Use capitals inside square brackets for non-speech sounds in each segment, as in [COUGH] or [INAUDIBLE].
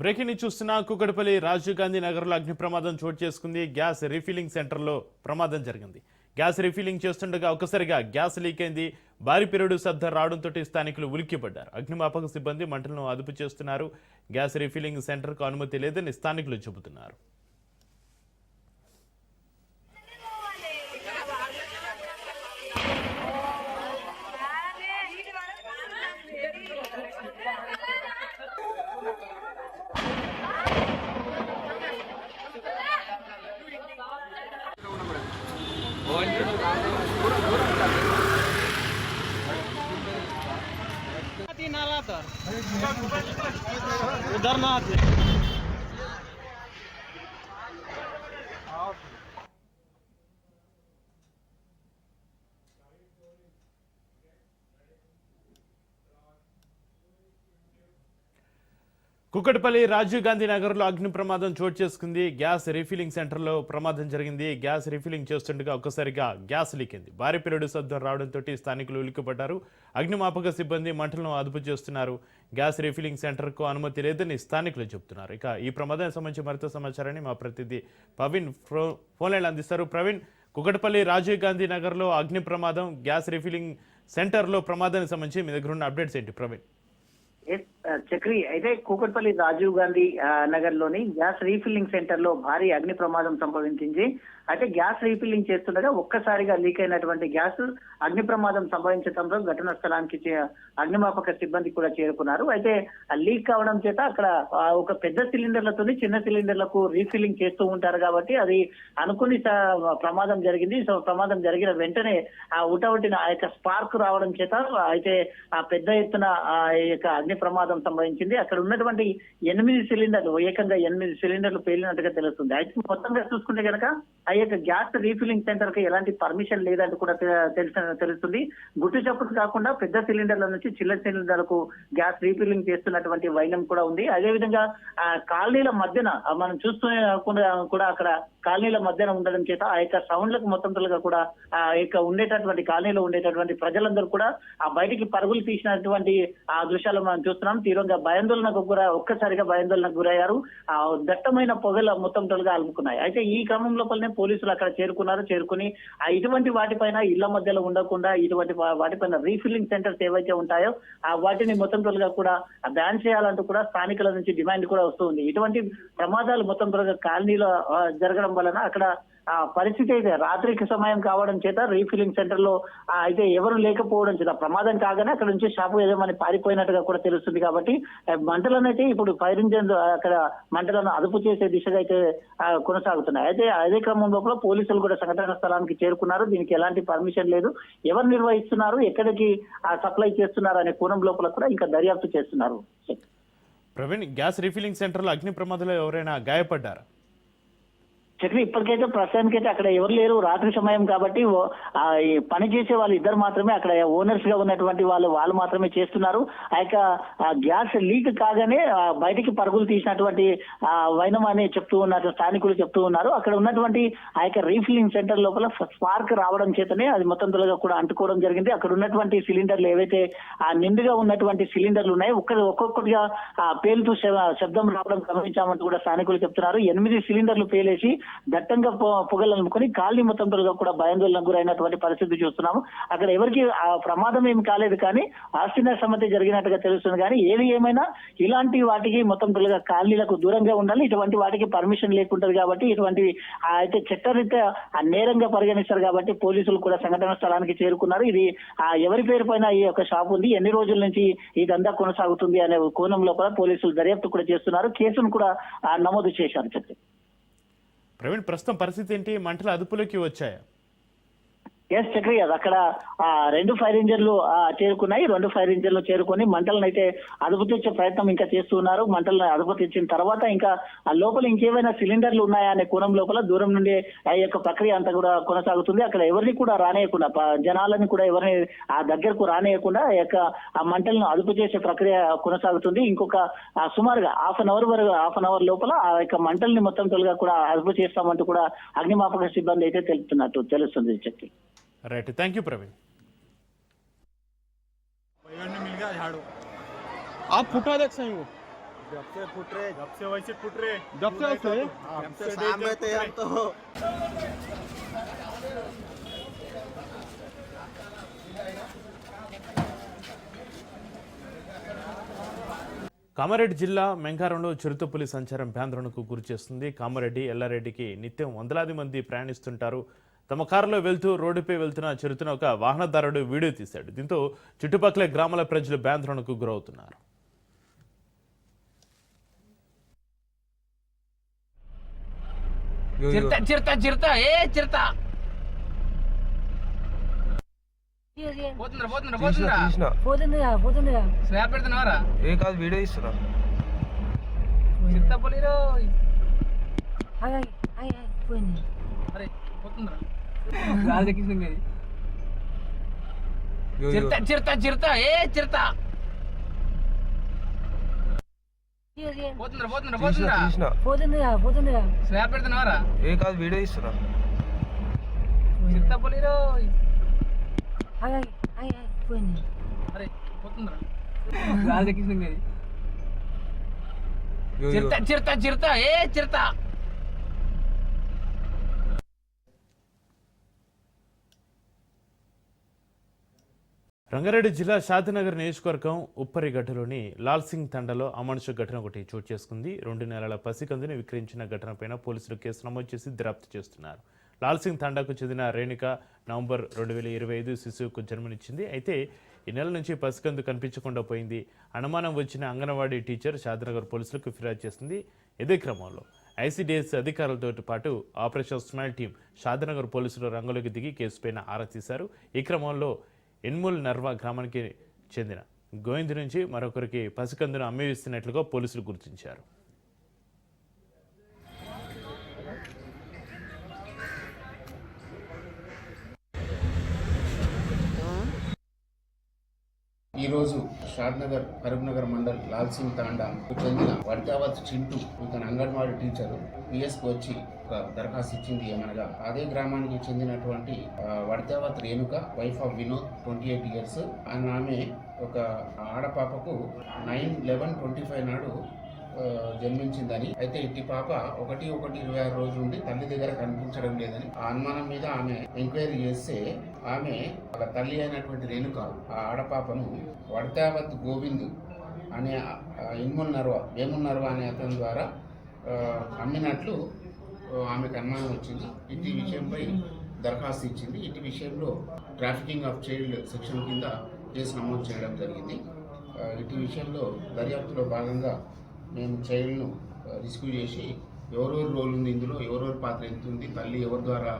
Breaking చూస్తున్న కుకటపల్లి రాజీవ్ గాంధీ నగర్లో అగ్ని ప్రమాదం చోటు చేసుకుంది. గ్యాస్ రీఫిల్లింగ్ సెంటర్లో ప్రమాదం జరిగింది. గ్యాస్ రీఫిల్లింగ్ చేస్తుండగా ఒక్కసారిగా గ్యాస్ లీక్ అయింది. భారీ పెరుడు శబ్దం రావడంతో స్థానికులు ఉలిక్కిపడ్డారు. అగ్నిమాపక సిబ్బంది మంటలను అదుపు చేస్తున్నారు. గ్యాస్ రీఫిల్లింగ్ సెంటర్కు అనుమతి లేదని స్థానికులు చెబుతున్నారు. Salamat. కుక్కటిపల్లి రాజీవ్ గాంధీ నగర్లో అగ్ని ప్రమాదం చోటు చేసుకుంది. గ్యాస్ రీఫిలింగ్ సెంటర్లో ప్రమాదం జరిగింది. గ్యాస్ రీఫిలింగ్ చేస్తుండగా ఒక్కసారిగా గ్యాస్ లీక్ భారీ పెరడు శబ్దం రావడంతో స్థానికులు ఉలిక్కిపడ్డారు. అగ్నిమాపక సిబ్బంది మంటలను అదుపు చేస్తున్నారు. గ్యాస్ రీఫిలింగ్ సెంటర్కు అనుమతి లేదని స్థానికులు చెబుతున్నారు. ఇక ఈ ప్రమాదానికి సంబంధించి మరింత సమాచారాన్ని మా ప్రతినిధి ప్రవీణ్ ఫో- ఫోన్ అందిస్తారు. ప్రవీణ్ కుకటపల్లి రాజీవ్ గాంధీ నగర్లో అగ్ని ప్రమాదం గ్యాస్ రీఫిలింగ్ సెంటర్లో ప్రమాదానికి సంబంధించి మీ దగ్గర ఉన్న అప్డేట్స్ ఏంటి? ప్రవీణ్. చక్రి అయితే కూకట్పల్లి రాజీవ్ గాంధీ ఆ, నగర్లోని గ్యాస్ రీఫిల్లింగ్ సెంటర్లో భారీ అగ్ని ప్రమాదం సంభవించింది. అయితే గ్యాస్ రీఫిల్లింగ్ చేస్తుండగా ఒక్కసారిగా లీక్ అయినటువంటి గ్యాస్ అగ్ని ప్రమాదం సంభవించడంతో ఘటనా స్థలానికి చే- అగ్నిమాపక సిబ్బంది కూడా చేరుకున్నారు. అయితే లీక్ కావడం చేత అక్కడ ఒక పెద్ద సిలిండర్లతో చిన్న సిలిండర్లకు రీఫిల్లింగ్ చేస్తూ ఉంటారు కాబట్టి అది అనుకుని ప్రమాదం జరిగింది. సో ప్రమాదం జరిగిన వెంటనే ఆ ఉటవటిన ఆ యొక్క స్పార్క్ రావడం చేత అయితే ఆ పెద్ద ఎత్తున ఆ యొక్క అగ్ని ప్రమాదం సంభవించింది. అక్కడ ఉన్నటువంటి ఎనిమిది సిలిండర్లు ఏకంగా ఎనిమిది సిలిండర్లు పేలినట్టుగా తెలుస్తుంది. అయితే మొత్తంగా చూసుకుంటే కనుక ఆ యొక్క గ్యాస్ రీఫిల్లింగ్ సెంటర్కి ఎలాంటి పర్మిషన్ లేదంటూ కూడా తెలిసిన తెలుస్తుంది. గుట్టు చప్పుడు కాకుండా పెద్ద సిలిండర్ల నుంచి చిన్న సిలిండర్లకు గ్యాస్ రీఫిల్లింగ్ చేస్తున్నటువంటి వైనం కూడా ఉంది. అదే విధంగా కాలనీల మధ్యన మనం చూస్తూ కూడా అక్కడ కాలనీల మధ్యన ఉండడం చేత ఆ యొక్క సౌండ్లకు మొత్తం తొలగా కూడా ఆ యొక్క ఉండేటటువంటి కాలనీలో ఉండేటటువంటి ప్రజలందరూ కూడా ఆ బయటికి పరుగులు తీసినటువంటి ఆ దృశ్యాలు మనం చూస్తున్నాం. తీవ్రంగా భయాందోళనకు గుర ఒక్కసారిగా భయాందోళనకు గురయ్యారు. ఆ దట్టమైన పొగల మొత్తం తొలగా అలుముకున్నాయి. అయితే ఈ క్రమం లోపలనే పోలీసులు అక్కడ చేరుకున్నారు. చేరుకుని ఆ ఇటువంటి వాటిపైన ఇళ్ళ మధ్యలో ఉండకుండా ఇటువంటి వాటిపైన రీఫిల్లింగ్ సెంటర్స్ ఏవైతే ఉంటాయో ఆ వాటిని మొత్తం తొలగా కూడా బ్యాన్ చేయాలంటూ కూడా స్థానికుల నుంచి డిమాండ్ కూడా వస్తుంది ఇటువంటి ప్రమాదాలు మొత్తం తొలగా కాలనీలో జరగడం వలన అక్కడ ఆ పరిస్థితి అయితే రాత్రికి సమయం కావడం చేత రీఫిల్లింగ్ సెంటర్లో అయితే ఎవరు లేకపోవడం చేత ప్రమాదం కాగానే అక్కడ నుంచి షాపు ఏదేమని పారిపోయినట్టుగా కూడా తెలుస్తుంది కాబట్టి ఆ, మంటలను అయితే ఇప్పుడు ఫైర్ ఇంజన్ అక్కడ మంటలను అదుపు చేసే దిశగా అయితే కొనసాగుతున్నాయి. అయితే అదే క్రమం లోపల పోలీసులు కూడా సంఘటన స్థలానికి చేరుకున్నారు. దీనికి ఎలాంటి పర్మిషన్ లేదు. ఎవరు నిర్వహిస్తున్నారు? ఎక్కడికి సప్లై చేస్తున్నారు అనే కోణం లోపల కూడా ఇంకా దర్యాప్తు చేస్తున్నారు. ప్రవీణ్ గ్యాస్ రీఫిల్లింగ్ సెంటర్లో అగ్ని ప్రమాదంలో ఎవరైనా గాయపడ్డారా? చక్రి ఇప్పటికైతే ప్రస్తుతానికైతే అక్కడ ఎవరు లేరు రాత్రి సమయం కాబట్టి ఓ- పని చేసే వాళ్ళు ఇద్దరు మాత్రమే అక్కడ ఓనర్స్గా ఉన్నటువంటి వాళ్ళు వాళ్ళు మాత్రమే చేస్తున్నారు. ఆ యొక్క గ్యాస్ లీక్ కాగానే బయటికి పరుగులు తీసినటువంటి ఆ వైనం అని చెప్తూ ఉన్నారు స్థానికులు చెప్తూ ఉన్నారు. అక్కడ ఉన్నటువంటి ఆ యొక్క రీఫిల్లింగ్ సెంటర్ లోపల స్పార్క్ రావడం చేతనే అది మొత్తం త్వరగా కూడా అంటుకోవడం జరిగింది. అక్కడ ఉన్నటువంటి సిలిండర్లు ఏవైతే ఆ నిండుగా ఉన్నటువంటి సిలిండర్లు ఉన్నాయి ఒక్క ఒక్కొక్కటిగా పేలుతూ శబ్దం రావడం గమనించామంటూ కూడా స్థానికులు చెప్తున్నారు. ఎనిమిది సిలిండర్లు పేలేసి దట్టంగా పొ- పొగలు అనుకుని కాలనీ మొత్తం కూడా భయాందోళనకు గురైనటువంటి పరిస్థితి చూస్తున్నాము. అక్కడ ఎవరికి ఆ ప్రమాదం ఏమి కాలేదు కానీ ఆస్తి నష్టమతి జరిగినట్టుగా తెలుస్తుంది కానీ ఏది ఏమైనా ఇలాంటి వాటికి మొత్తం త్వరగా కాలనీలకు దూరంగా ఉండాలి. ఇటువంటి వాటికి పర్మిషన్ లేకుంటది కాబట్టి ఇటువంటి అయితే చట్టరీత్యా నేరంగా పరిగణిస్తారు కాబట్టి పోలీసులు కూడా సంఘటన స్థలానికి చేరుకున్నారు. ఇది ఆ ఎవరి పేరు పైన ఈ యొక్క షాప్ ఉంది ఎన్ని రోజుల నుంచి ఈ దందా కొనసాగుతుంది అనే కోణంలో కూడా పోలీసులు దర్యాప్తు కూడా చేస్తున్నారు. కేసును కూడా నమోదు చేశారు. చెప్పి ప్రవీణ్ ప్రస్తుతం పరిస్థితి ఏంటి? మంటలు అదుపులోకి వచ్చాయా? ఎస్ చక్రి అది అక్కడ ఆ, రెండు ఫైర్ ఇంజన్లు ఆ, చేరుకున్నాయి. రెండు ఫైర్ ఇంజన్లు చేరుకొని మంటలను అయితే అదుపు తెచ్చే ప్రయత్నం ఇంకా చేస్తున్నారు మంటలను అదుపు తెచ్చిన తర్వాత ఇంకా ఆ లోపల ఇంకేమైనా సిలిండర్లు ఉన్నాయా అనే కోణం లోపల దూరం నుండి ఆ యొక్క ప్రక్రియ అంతా కూడా కొనసాగుతుంది. అక్కడ ఎవరిని కూడా రానేయకుండా జనాలని కూడా ఎవరిని ఆ దగ్గరకు రానేయకుండా ఆ యొక్క ఆ మంటలను అదుపు చేసే ప్రక్రియ కొనసాగుతుంది. ఇంకొక సుమారుగా హాఫ్ అన్ అవర్ వరకు హాఫ్ అన్ అవర్ లోపల ఆ యొక్క మంటల్ని మొత్తం తొలగా కూడా అదుపు చేస్తామంటూ కూడా అగ్నిమాపక సిబ్బంది అయితే తెలుపుతున్నట్టు తెలుస్తుంది చెప్పి రైట్ థ్యాంక్ యూ ప్రవీణ్ आप फुटा देख सही वो जब से फुट रहे जब से वैसे फुट रहे जब से वैसे? हम तो सामने थे हम तो కామారెడ్డి జిల్లా మెంగారంలో చిరుతపులి సంచారం భ్యాందోళనకు గురి చేస్తుంది కామారెడ్డి ఎల్లారెడ్డికి నిత్యం వందలాది మంది ప్రయాణిస్తుంటారు తమ కారులో వెళ్తూ రోడ్డుపై వెళ్తున్న చిరుతను ఒక వాహనదారుడు వీడియో తీశాడు. దీంతో చుట్టుపక్కల గ్రామాల ప్రజలు భ్యాందోళనకు గురవుతున్నారు. చిరుత చిరుత చిరుత. ఏ చిరుత. పోతుందిరా పోతుందిరా పోతుందిరా. తీసిన. పోతుందిగా పోతుందిగా స్నాప్ పెడుతున్నావరా? ఏ కాదు వీడియో ఇస్తున్నా చిరుత పోలీరో ఆగి ఆగి ఆగి పోయింది. పోతుందిరా. చిరుత చిరుత చిరుత ఏ చిరుత. పోతుందిరా పోతుందిరా పోతుందిరా. పోతుందిగా పోతుందిగా స్నాప్ పెడుతున్నావరా? ఏ కాదు వీడియో ఇస్తున్నా. చిరుత పోలీరో ఆగి ఆగి పోయింది. అరే పోతుందిరా. రాజకృష్ణ. చిరుత చిరుత చిరుత ఏ చిరుత. రంగారెడ్డి జిల్లా షాద్నగర్ నియోజకవర్గం ఉప్పరిగడ్డలోని లాల్ సింగ్ తండలో అమానుష ఘటన ఒకటి చోటు చేసుకుంది. రెండు నెలల పసికందుని విక్రయించిన ఘటనపైన పోలీసులు కేసు నమోదు చేసి దర్యాప్తు చేస్తున్నారు. లాల్ సింగ్ తండాకు చెందిన రేణుక నవంబర్ రెండు వేల ఇరవై ఐదు శిశువుకు జన్మనిచ్చింది. అయితే ఈ నెల నుంచి పసికందు కనిపించకుండా పోయింది. అనుమానం వచ్చిన అంగన్వాడీ టీచర్ షాద్నగర్ పోలీసులకు ఫిర్యాదు చేసింది. ఇదే క్రమంలో ఐసీడీఎస్ అధికారులతో పాటు ఆపరేషన్ స్మైల్ టీం షాద్నగర్ పోలీసులు రంగంలోకి దిగి కేసుపైన ఆరా తీశారు. ఈ క్రమంలో ఎన్ముల్ నర్వా గ్రామానికి చెందిన గోవింద్ నుంచి మరొకరికి పసికందును అమ్మేస్తున్నట్లుగా పోలీసులు గుర్తించారు. ఈరోజు షాద్నగర్ కరీంనగర్ మండల్ లాల్ సింగ్ తాండాకు చెందిన వడితావత్ చింటూ ఇతను అంగన్వాడీ టీచర్ పిఎస్కి వచ్చి ఒక దరఖాస్తు ఇచ్చింది ఏమనగా అదే గ్రామానికి చెందినటువంటి ఆ, Vadithavath Renuka wife of Vinod twenty eight years. And ఆమె ఒక ఆడపాపకు నైన్ లెవెన్ ట్వంటీ ఫైవ్ నాడు జన్మించిందని. అయితే ఇట్టి పాప ఒకటి ఒకటి ఇరవై ఆరు రోజు ఉండి తల్లి దగ్గర కనిపించడం లేదని ఆ అనుమానం మీద ఆమె ఎంక్వైరీ చేస్తే ఆమె వాళ్ళ తల్లి అయినటువంటి రేణుక ఆ ఆడపాపను వడతావత్ గోవింద్ అనే ఇమ్మున్నర్వ వేమున్నర్వ అనే అతని ద్వారా అమ్మినట్లు ఆమెకు అనుమానం వచ్చింది. ఇంటి విషయంపై దరఖాస్తు ఇచ్చింది. ఇంటి విషయంలో ట్రాఫికింగ్ ఆఫ్ చైల్డ్ సెక్షన్ కింద కేసు నమోదు చేయడం జరిగింది. ఇటు విషయంలో దర్యాప్తులో భాగంగా మేము చైల్డ్ను రిస్క్యూ చేసి ఎవరెవరు రోల్ ఉంది ఇందులో ఎవరెవరి పాత్ర ఎంత ఉంది తల్లి ఎవరి ద్వారా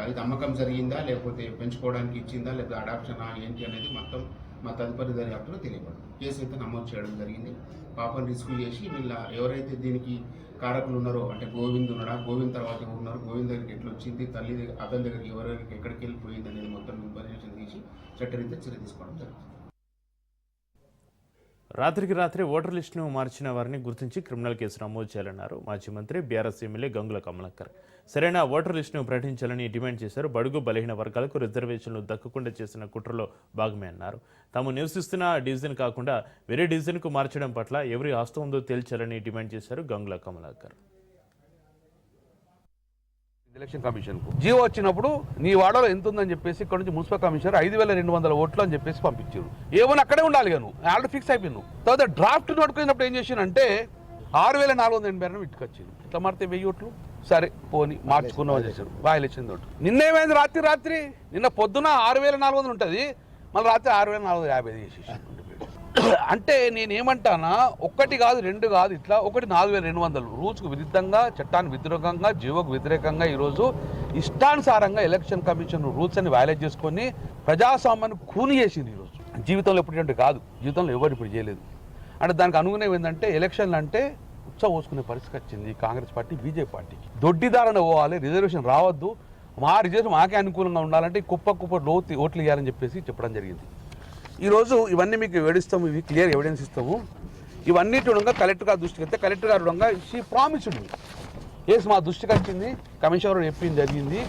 అది అమ్మకం జరిగిందా? లేకపోతే పెంచుకోవడానికి ఇచ్చిందా? లేకపోతే అడాప్షనా ఏంటి అనేది మొత్తం మా తదుపరి దర్యాప్తులో తెలియబడింది కేసు అయితే నమోదు చేయడం జరిగింది. పాపను రిస్క్యూ చేసి వీళ్ళ ఎవరైతే దీనికి కారకులు ఉన్నారో అంటే గోవింద్ ఉన్నాడా? గోవింద్ తర్వాత ఎవరు ఉన్నారు? గోవింద్ దగ్గరికి ఎట్లా వచ్చింది? తల్లి దగ్గర అతని దగ్గరికి ఎవరెవరికి ఎక్కడికి వెళ్ళిపోయింది అనేది మొత్తం ఇన్ఫర్మేషన్ తీసి చట్టరీత్యా చర్య తీసుకోవడం జరుగుతుంది. రాత్రికి రాత్రి ఓటర్ లిస్టును మార్చిన వారిని గుర్తించి క్రిమినల్ కేసు నమోదు చేయాలన్నారు మాజీ మంత్రి బీఆర్ఎస్ ఎమ్మెల్యే గంగుల కమలాకర్. సరైన ఓటర్ లిస్టును ప్రకటించాలని డిమాండ్ చేశారు. బడుగు బలహీన వర్గాలకు రిజర్వేషన్లు దక్కకుండా చేసిన కుట్రలో భాగమే అన్నారు. తాము నివసిస్తున్న డివిజన్ కాకుండా వేరే డివిజన్కు మార్చడం పట్ల ఎవరి ఆస్తు ఉందో తేల్చాలని డిమాండ్ చేశారు గంగుల కమలాకర్. ఎలక్షన్ కమిషన్కు జియో వచ్చినప్పుడు నీ వాడలో ఎంత ఉందని చెప్పేసి ఇక్కడ నుంచి మున్సిపల్ కమిషనర్ ఐదు వేల రెండు వందల ఓట్లు అని చెప్పేసి పంపించారు. ఏమని అక్కడే ఉండాలి గాను ఆల్రెడీ ఫిక్స్ అయిపోయినావు తర్వాత డ్రాఫ్ట్ నోటుకున్నప్పుడు ఏం చేసినంటే ఆరు వేల నాలుగు వందల ఎనభై రెండు ఇటుకొచ్చింది ఇట్లా మారితే వెయ్యి ఓట్లు? సరే పోని మార్చుకున్నాం చేశారు చేశారు వాయిలేషన్ తోటి. నిన్న ఏమైంది రాత్రి రాత్రి? నిన్న పొద్దున ఆరు వేల నాలుగు వందలు ఉంటుంది. మళ్ళీ రాత్రి ఆరు వేల నాలుగు వందల యాభై చేసేసి [COUGHS] అంటే నేను ఏమంటానా ఒక్కటి కాదు రెండు కాదు ఇట్లా ఒకటి నాలుగు వేల రెండు వందలు. రూల్స్కు విరుద్ధంగా చట్టానికి వ్యతిరేకంగా జీవోకు వ్యతిరేకంగా ఈరోజు ఇష్టానుసారంగా ఎలక్షన్ కమిషన్ రూల్స్ అని వైలేట్ చేసుకొని ప్రజాస్వామ్యాన్ని కూని చేసింది ఈరోజు. జీవితంలో ఎప్పుడు కాదు. జీవితంలో ఎవరు ఇప్పుడు చేయలేదు. అంటే దానికి అనుగుణం ఏంటంటే ఎలక్షన్లు అంటే ఉత్సవ పోసుకునే పరిస్థితి వచ్చింది కాంగ్రెస్ పార్టీ బీజేపీ పార్టీకి దొడ్డిదారణ పోవాలి రిజర్వేషన్ రావద్దు. మా రిజర్వేషన్ మాకే అనుకూలంగా ఉండాలంటే కుప్ప కుప్ప లోతు ఓట్లు ఇవ్వాలని చెప్పేసి చెప్పడం జరిగింది. ఈరోజు ఇవన్నీ మీకు వివరిస్తాము ఇవి క్లియర్ ఎవిడెన్స్ ఇస్తాము. ఇవన్నీ చూడంగా కలెక్టర్ గారి దృష్టికి వస్తే కలెక్టర్ గారు చూడంగా షీ ప్రామిస్డ్ ఏసి మా దృష్టికి వచ్చింది. కమిషనర్ గారు చెప్పింది జరిగింది.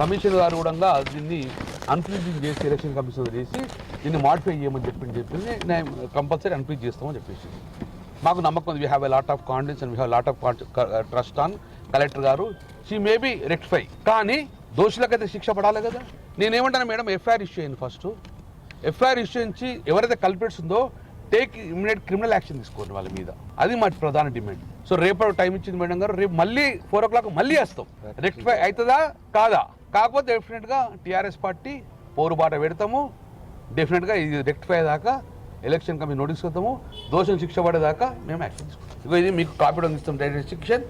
కమిషనర్ గారు కూడా దీన్ని అన్ఫ్రీజింగ్ చేసి ఎలక్షన్ కమిషనర్ చేసి దీన్ని మాడిఫై చేయమని చెప్పింది చెప్పింది. నేను కంపల్సరీ అన్ఫ్రీజ్ చేస్తామని చెప్పేసి. మాకు నమ్మకం ఉంది. We have a lot of confidence and we have lot of trust on collector గారు. షీ మే బి రెక్టిఫై కానీ దోషులకైతే శిక్ష పడాలి కదా. నేనేమంటాను మేడం ఎఫ్ఐఆర్ ఇష్యూ అయింది ఫస్ట్ ఎఫ్ఐఆర్ ఇష్యూ నుంచి ఎవరైతే కల్పిట్స్ ఉందో టేక్ ఇమీడియట్ క్రిమినల్ యాక్షన్ తీసుకోండి వాళ్ళ మీద. అది మా ప్రధాన డిమాండ్. సో రేపు టైం ఇచ్చింది మేడం గారు రేపు మళ్ళీ ఫోర్ ఓ క్లాక్ మళ్ళీ వేస్తాం రెక్టిఫై అవుతుందా? కాదా? కాకపోతే డెఫినెట్గా టీఆర్ఎస్ పార్టీ పోరుబాట పెడతాము. డెఫినెట్గా ఇది రెక్టిఫై దాకా ఎలక్షన్ కమిషన్ నోటీస్ ఇస్తాము. దోషం శిక్ష పడేదాకా మేము యాక్షన్ తీసుకుంటాం. ఇగో ఇది మీకు కాపీ ఇస్తాం డైరెక్ట్ శిక్షణ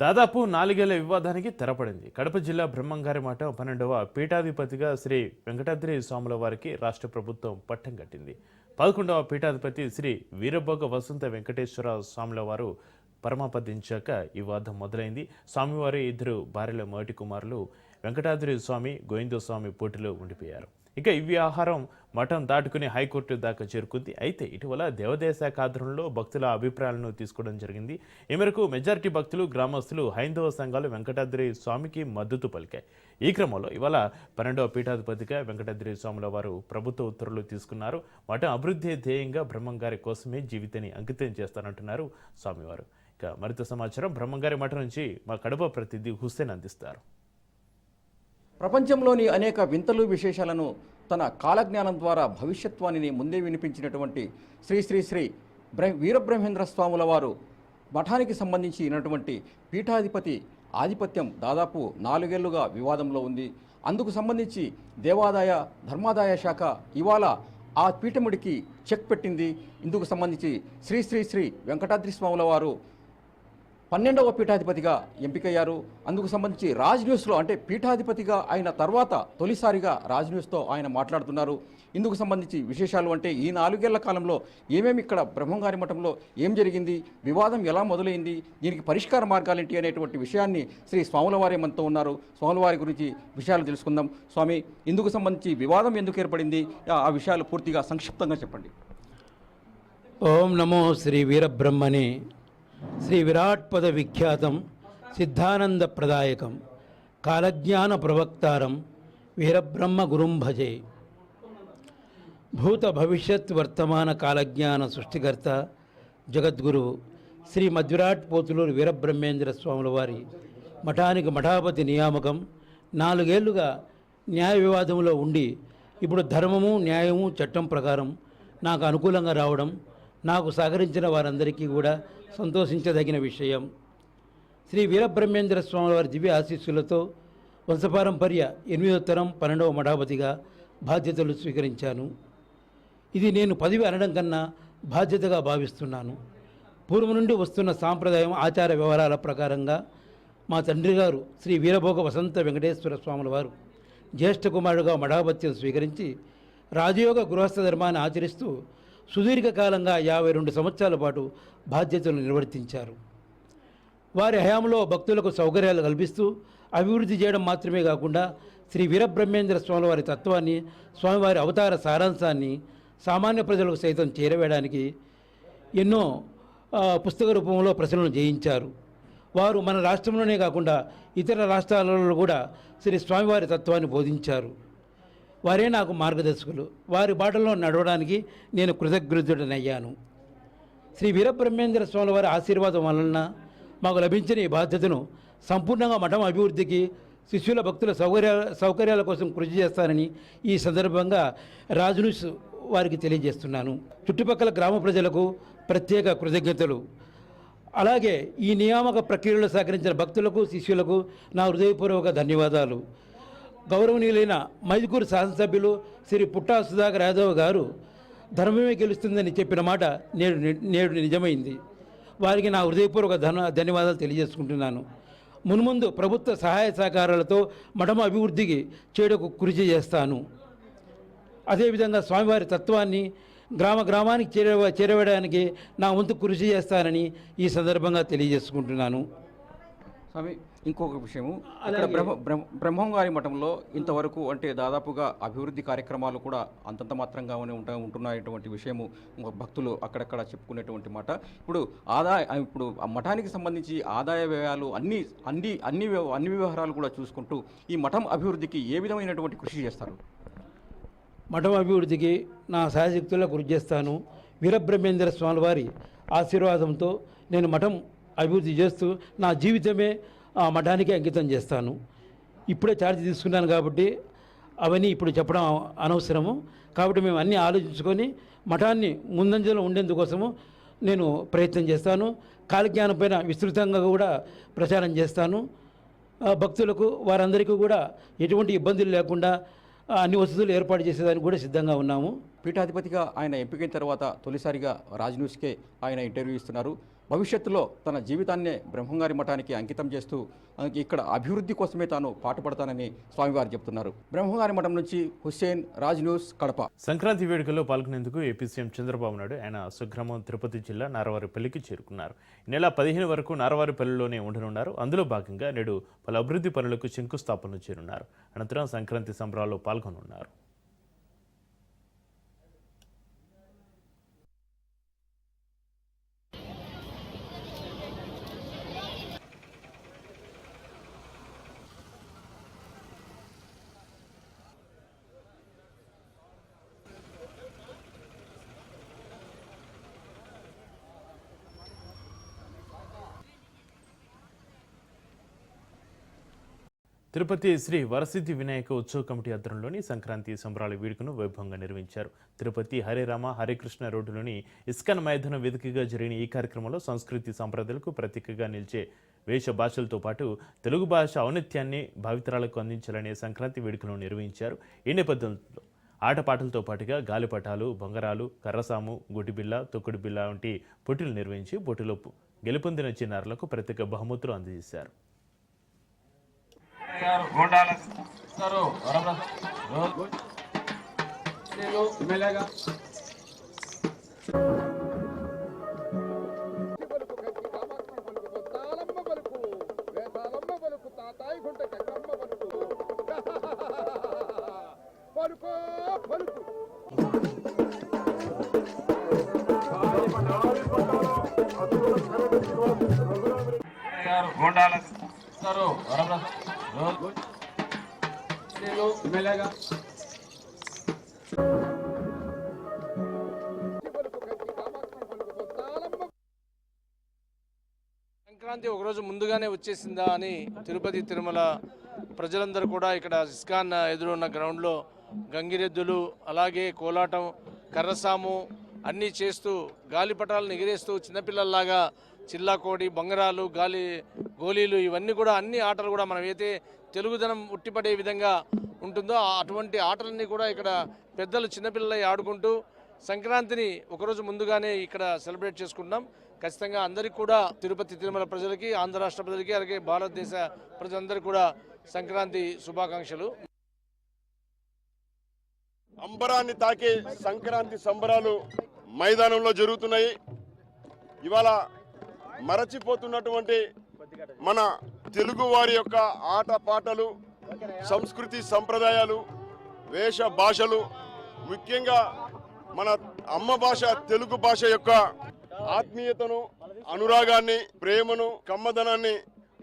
దాదాపు నాలుగేళ్ళ వివాదానికి తెరపడింది. కడప జిల్లా బ్రహ్మంగారి మఠం పన్నెండవ పీఠాధిపతిగా శ్రీ వెంకటాద్రి స్వాముల వారికి రాష్ట్ర ప్రభుత్వం పట్టం కట్టింది. పదకొండవ పీఠాధిపతి శ్రీ వీరభోగ వసంత వెంకటేశ్వర స్వాముల వారు పరమపదించాక ఈ వాదం మొదలైంది. స్వామివారి ఇద్దరు భార్యల మొదటి కుమారులు వెంకటాద్రి స్వామి గోవింద స్వామి పోటీలో ఉండిపోయారు. ఇక ఈ వ్యవహారం మఠం దాటుకుని హైకోర్టు దాకా చేరుకుంది. అయితే ఇటీవల దేవదేశాఖ ఆధ్వర్యంలో భక్తుల అభిప్రాయాలను తీసుకోవడం జరిగింది. ఈ మేరకు మెజారిటీ భక్తులు గ్రామస్తులు హైందవ సంఘాలు వెంకటాద్రి స్వామికి మద్దతు పలికాయి. ఈ క్రమంలో ఇవాళ పన్నెండవ పీఠాధిపతిగా వెంకటాద్రి స్వాముల వారు ప్రభుత్వ ఉత్తర్వులు తీసుకున్నారు. మఠం అభివృద్ధి ధ్యేయంగా బ్రహ్మంగారి కోసమే జీవితాన్ని అంకితం చేస్తానంటున్నారు స్వామివారు. ఇక మరింత సమాచారం బ్రహ్మంగారి మఠం నుంచి మా కడప ప్రతినిధి హుస్సేన్ అందిస్తారు. ప్రపంచంలోని అనేక వింతలు విశేషాలను తన కాలజ్ఞానం ద్వారా భవిష్యత్వాణిని ముందే వినిపించినటువంటి శ్రీ శ్రీ శ్రీ బ్ర వీరబ్రహ్మేంద్ర స్వాముల వారు మఠానికి సంబంధించినటువంటి పీఠాధిపతి ఆధిపత్యం దాదాపు నాలుగేళ్ళుగా వివాదంలో ఉంది. అందుకు సంబంధించి దేవాదాయ ధర్మాదాయ శాఖ ఇవాళ ఆ పీఠముడికి చెక్ పెట్టింది. ఇందుకు సంబంధించి శ్రీ శ్రీ శ్రీ వెంకటాద్రి స్వాముల వారు పన్నెండవ పీఠాధిపతిగా ఎంపికయ్యారు. అందుకు సంబంధించి రాజ్ న్యూస్లో అంటే పీఠాధిపతిగా ఆయన తర్వాత తొలిసారిగా రాజ్ న్యూస్తో ఆయన మాట్లాడుతున్నారు. ఇందుకు సంబంధించి విశేషాలు అంటే ఈ నాలుగేళ్ళ కాలంలో ఏమేమి ఇక్కడ బ్రహ్మంగారి మఠంలో ఏం జరిగింది వివాదం ఎలా మొదలైంది దీనికి పరిష్కార మార్గాలేంటి అనేటువంటి విషయాన్ని శ్రీ స్వాముల వారి మనతో ఉన్నారు. స్వాముల వారి గురించి విషయాలు తెలుసుకుందాం. స్వామి ఇందుకు సంబంధించి వివాదం ఎందుకు ఏర్పడింది? ఆ- విషయాలు పూర్తిగా సంక్షిప్తంగా చెప్పండి. ఓం నమో శ్రీ వీరబ్రహ్మని శ్రీ విరాట్ పద విఖ్యాతం సిద్ధానంద ప్రదాయకం కాలజ్ఞాన ప్రవక్తారం వీరబ్రహ్మ గురుం భజే భూత భవిష్యత్ వర్తమాన కాలజ్ఞాన సృష్టికర్త జగద్గురు శ్రీ మధ్విరాట్ పోతులూరు వీరబ్రహ్మేంద్ర స్వాముల వారి మఠానికి మఠాపతి నియామకం నాలుగేళ్ళుగా న్యాయ వివాదంలో ఉండి ఇప్పుడు ధర్మము న్యాయము చట్టం ప్రకారం నాకు అనుకూలంగా రావడం నాకు సహకరించిన వారందరికీ కూడా సంతోషించదగిన విషయం. శ్రీ వీరబ్రహ్మేంద్ర స్వామి వారి దివ్య ఆశీస్సులతో వంశపారంపర్య ఎనిమిదో తరం పన్నెండవ మఠాపతిగా బాధ్యతలు స్వీకరించాను. ఇది నేను పదవి అనడం కన్నా బాధ్యతగా భావిస్తున్నాను. పూర్వం నుండి వస్తున్న సాంప్రదాయం ఆచార వ్యవహారాల ప్రకారంగా మా తండ్రి గారు శ్రీ వీరభోగ వసంత వెంకటేశ్వర స్వాముల వారు జ్యేష్ఠ కుమారుడుగా మఠాపత్యం స్వీకరించి రాజయోగ గృహస్థ ధర్మాన్ని ఆచరిస్తూ సుదీర్ఘకాలంగా యాభై రెండు సంవత్సరాల పాటు బాధ్యతలు నిర్వర్తించారు. వారి హయాంలో భక్తులకు సౌకర్యాలు కల్పిస్తూ అభివృద్ధి చేయడం మాత్రమే కాకుండా శ్రీ వీరబ్రహ్మేంద్ర స్వామివారి తత్వాన్ని స్వామివారి అవతార సారాంశాన్ని సామాన్య ప్రజలకు సైతం చేరవేయడానికి ఎన్నో పుస్తక రూపంలో ప్రశ్నలు జయించారు. వారు మన రాష్ట్రంలోనే కాకుండా ఇతర రాష్ట్రాలలో కూడా శ్రీ స్వామివారి తత్వాన్ని బోధించారు. వారే నాకు మార్గదర్శకులు. వారి బాటలో నడవడానికి నేను కృతజ్ఞుడనయ్యాను. శ్రీ వీరబ్రహ్మేంద్ర స్వామి వారి ఆశీర్వాదం వలన మాకు లభించిన ఈ బాధ్యతను సంపూర్ణంగా మఠం అభివృద్ధికి శిష్యుల భక్తుల సౌకర్యాల సౌకర్యాల కోసం కృషి చేస్తానని ఈ సందర్భంగా రాజునుస్ వారికి తెలియజేస్తున్నాను. చుట్టుపక్కల గ్రామ ప్రజలకు ప్రత్యేక కృతజ్ఞతలు. అలాగే ఈ నియామక ప్రక్రియలో సహకరించిన భక్తులకు శిష్యులకు నా హృదయపూర్వక ధన్యవాదాలు. గౌరవనీయులైన మైదుకూరు శాసనసభ్యులు శ్రీ పుట్టా సుధాకర్ యాదవ్ గారు ధర్మమే గెలుస్తుందని చెప్పిన మాట నేడు నేడు నిజమైంది. వారికి నా హృదయపూర్వక ధన ధన్యవాదాలు తెలియజేసుకుంటున్నాను. మున్ముందు ప్రభుత్వ సహాయ సహకారాలతో మఠం అభివృద్ధికి చేయడకు కృషి చేస్తాను. అదేవిధంగా స్వామివారి తత్వాన్ని గ్రామ గ్రామానికి చేరవ చేరవేయడానికి నా వంతు కృషి చేస్తానని ఈ సందర్భంగా తెలియజేసుకుంటున్నాను. స్వామి ఇంకొక విషయము. ఇక్కడ బ్రహ్మ బ్రహ్మ బ్రహ్మంగారి మఠంలో ఇంతవరకు అంటే దాదాపుగా అభివృద్ధి కార్యక్రమాలు కూడా అంతంత మాత్రంగానే ఉంటా ఉంటున్నటువంటి విషయము భక్తులు అక్కడక్కడ చెప్పుకునేటువంటి మాట. ఇప్పుడు ఆదాయ ఇప్పుడు ఆ మఠానికి సంబంధించి ఆదాయ వ్యయాలు అన్ని అన్ని అన్ని వ్యవ- అన్ని వ్యవహారాలు కూడా చూసుకుంటూ ఈ మఠం అభివృద్ధికి ఏ విధమైనటువంటి కృషి చేస్తారు? మఠం అభివృద్ధికి నా సహాయశక్తుల్లో కృషి చేస్తాను. వీరబ్రహ్మేంద్ర స్వామి వారి ఆశీర్వాదంతో నేను మఠం అభివృద్ధి చేస్తూ నా జీవితమే ఆ మఠానికి అంకితం చేస్తాను. ఇప్పుడే ఛార్జ్ తీసుకున్నాను కాబట్టి అవన్నీ ఇప్పుడు చెప్పడం అనవసరము. కాబట్టి మేము అన్నీ ఆలోచించుకొని మఠాన్ని ముందంజలో ఉండేందుకోసము నేను ప్రయత్నం చేస్తాను. కాలజ్ఞానం పైన విస్తృతంగా కూడా ప్రచారం చేస్తాను. భక్తులకు వారందరికీ కూడా ఎటువంటి ఇబ్బందులు లేకుండా అన్ని వసతులు ఏర్పాటు చేసేదానికి కూడా సిద్ధంగా ఉన్నాము. పీఠాధిపతిగా ఆయన ఎంపికైన తర్వాత తొలిసారిగా రాజ్ న్యూస్కే ఆయన ఇంటర్వ్యూ ఇస్తున్నారు. భవిష్యత్తులో తన జీవితాన్నే బ్రహ్మంగారి మఠానికి అంకితం చేస్తూ ఇక్కడ అభివృద్ధి కోసమే తాను పాటుపడతానని స్వామివారు చెప్తున్నారు. బ్రహ్మంగారి మఠం నుంచి హుస్సేన్ రాజ్ న్యూస్ కడప. సంక్రాంతి వేడుకల్లో పాల్గొనేందుకు ఏపీ సీఎం చంద్రబాబు నాయుడు ఆయన సుగ్రామం తిరుపతి జిల్లా నారవారిపల్లికి చేరుకున్నారు. నెల పదిహేను వరకు నారవారిపల్లిలోనే ఉండనున్నారు. అందులో భాగంగా నేడు పలు అభివృద్ధి పనులకు శంకుస్థాపనలు చేరున్నారు. అనంతరం సంక్రాంతి సంబరాల్లో పాల్గొనున్నారు. తిరుపతి శ్రీ వరసిద్ధి వినాయక ఉత్సవ కమిటీ ఆధ్వర్యంలోని సంక్రాంతి సంబరాల వేడుకను వైభవంగా నిర్వహించారు. తిరుపతి హరిరామ హరికృష్ణ రోడ్డులోని ఇస్కాన్ మైదానం వేదికగా జరిగిన ఈ కార్యక్రమంలో సంస్కృతి సంప్రదాయాలకు ప్రతీకగా నిలిచే వేష భాషలతో పాటు తెలుగు భాష ఔన్నత్యాన్ని భావితరాలకు అందించాలనే సంక్రాంతి వేడుకలను నిర్వహించారు. ఈ నేపథ్యంలో ఆటపాటలతో పాటుగా గాలిపటాలు బొంగరాలు కర్రసాము గుడిబిల్ల తొక్కుడు బిల్ల వంటి పోటీలు నిర్వహించి పోటీలో గెలుపొందిన చిన్నారులకు ప్రత్యేక బహుమతులు అందజేశారు. సంక్రాంతి ముందుగానే అని తిరుపతి తిరుమల ప్రజలందరూ కూడా ఇక్కడ ఇస్కాన్ ఎదురున్న గ్రౌండ్లో గంగిరెద్దులు అలాగే కోలాటం కర్రసాము అన్నీ చేస్తూ గాలిపటాలను ఎగిరేస్తూ చిన్నపిల్లల్లాగా చిల్లాకోడి బొంగరాలు గాలి గోళీలు ఇవన్నీ కూడా అన్ని ఆటలు కూడా మనం అయితే తెలుగుదనం ఉట్టిపడే విధంగా ఉంటుందో ఆ- అటువంటి ఆటలన్నీ కూడా ఇక్కడ పెద్దలు చిన్నపిల్లలై ఆడుకుంటూ సంక్రాంతిని ఒకరోజు ముందుగానే ఇక్కడ సెలబ్రేట్ చేసుకుంటున్నాం. ఖచ్చితంగా అందరికీ కూడా తిరుపతి తిరుమల ప్రజలకి ఆంధ్ర రాష్ట్ర ప్రజలకి అలాగే భారతదేశ ప్రజలందరికీ కూడా సంక్రాంతి శుభాకాంక్షలు. అంబరాన్ని తాకే సంక్రాంతి సంబరాలు మైదానంలో జరుగుతున్నాయి. ఇవాళ మరచిపోతున్నటువంటి మన తెలుగు వారి యొక్క ఆట పాటలు సంస్కృతి సంప్రదాయాలు వేష భాషలు ముఖ్యంగా మన అమ్మ భాష తెలుగు భాష యొక్క ఆత్మీయతను అనురాగాన్ని ప్రేమను కమ్మదనాన్ని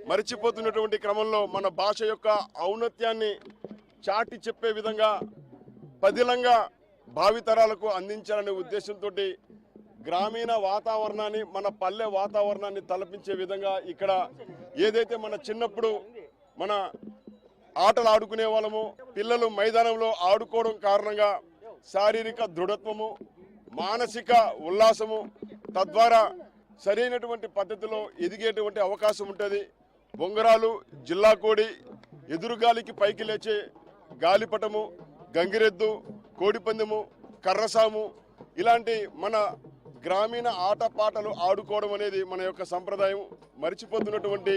మరిచిపోతున్నటువంటి క్రమంలో మన భాష యొక్క ఔన్నత్యాన్ని చాటి చెప్పే విధంగా పదిలంగా భావితరాలకు అందించాలనే ఉద్దేశంతో గ్రామీణ వాతావరణాన్ని మన పల్లె వాతావరణాన్ని తలపించే విధంగా ఇక్కడ ఏదైతే మన చిన్నప్పుడు మన ఆటలు ఆడుకునే వాళ్ళము పిల్లలు మైదానంలో ఆడుకోవడం కారణంగా శారీరక దృఢత్వము మానసిక ఉల్లాసము తద్వారా సరైనటువంటి పద్ధతిలో ఎదిగేటువంటి అవకాశం ఉంటుంది. బొంగరాలు జిల్లా కోడి ఎదురుగాలికి పైకి లేచే గాలిపటము గంగిరెద్దు కోడిపందెము కర్రసాము ఇలాంటి మన గ్రామీణ ఆటపాటలు ఆడుకోవడం అనేది మన యొక్క సంప్రదాయం. మర్చిపోతున్నటువంటి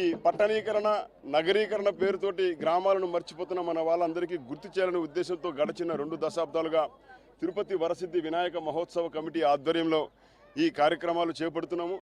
ఈ పట్టణీకరణ నగరీకరణ పేరుతోటి గ్రామాలను మర్చిపోతున్న మన వాళ్ళందరికీ గుర్తు చేయాలనే ఉద్దేశంతో గడిచిన రెండు దశాబ్దాలుగా తిరుపతి వరసిద్ధి వినాయక మహోత్సవ కమిటీ ఆధ్వర్యంలో ఈ కార్యక్రమాలు చేపడుతున్నాము.